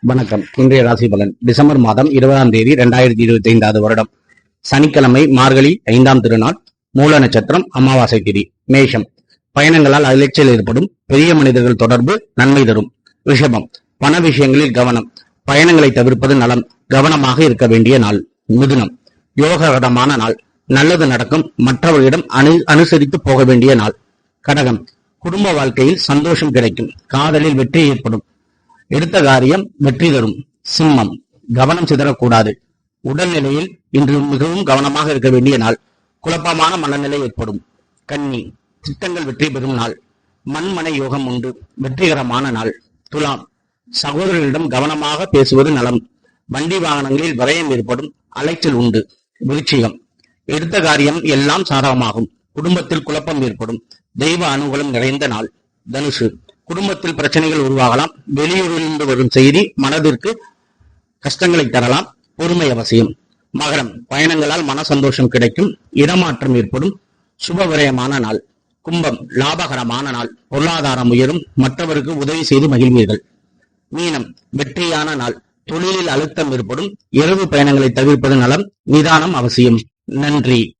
வணக்கம். இன்றைய ராசி பலன். டிசம்பர் மாதம் இருபதாம் தேதி இரண்டாயிரத்தி இருபத்தி ஐந்தாவது வருடம். சனிக்கிழமை மார்கழி ஐந்தாம் திருநாள் மூல நட்சத்திரம் அமாவாசை திதி மேஷம். பயணங்களால் அலைச்சல் ஏற்படும் பெரிய மனிதர்கள் தொடர்பு நன்மை தரும். ரிஷபம். பண விஷயங்களில் கவனம். பயணங்களை தவிர்ப்பது நலம். கவனமாக இருக்க வேண்டிய நாள். மிதுனம். யோககரமான நாள். நல்லது நடக்கும். மற்றவர்களிடம் அனு அனுசரித்து போக வேண்டிய நாள். கடகம். குடும்ப வாழ்க்கையில் சந்தோஷம் கிடைக்கும். காதலில் வெற்றி ஏற்படும். எடுத்த காரியம் வெற்றி தரும். சிம்மம். கவனம் சிதறக்கூடாது. உடல்நிலையில் இன்று மிகவும் கவனமாக இருக்க வேண்டிய நாள். குழப்பமான மனநிலை ஏற்படும். கன்னி. திட்டங்கள் வெற்றி பெறும் நாள். மண்மனை யோகம் உண்டு. வெற்றிகரமான நாள். துலாம். சகோதரர்களிடம் கவனமாக பேசுவது நலம். வண்டி வாகனங்களில் விரயம் ஏற்படும். அலைச்சல் உண்டு. விருச்சிகம். எடுத்த காரியம் எல்லாம் சாதகமாகும். குடும்பத்தில் குழப்பம் ஏற்படும். தெய்வ அனுகூலம் நிறைந்த நாள். தனுஷு குடும்பத்தில் பிரச்சனைகள் உருவாகலாம். வெளியூரிலிருந்து வரும் செய்தி மனதிற்கு கஷ்டங்களை தரலாம். பொறுமை அவசியம். மகரம். பயணங்களால் மன சந்தோஷம் கிடைக்கும். இடமாற்றம் ஏற்படும். சுபவிரயமான நாள். கும்பம். லாபகரமான நாள். பொருளாதாரம் உயரும். மற்றவருக்கு உதவி செய்து மகிழ்வீர்கள். மீனம். வெற்றியான நாள். தொழிலில் அழுத்தம் ஏற்படும். இரவு பயணங்களை தவிர்ப்பது நலம். நிதானம் அவசியம். நன்றி.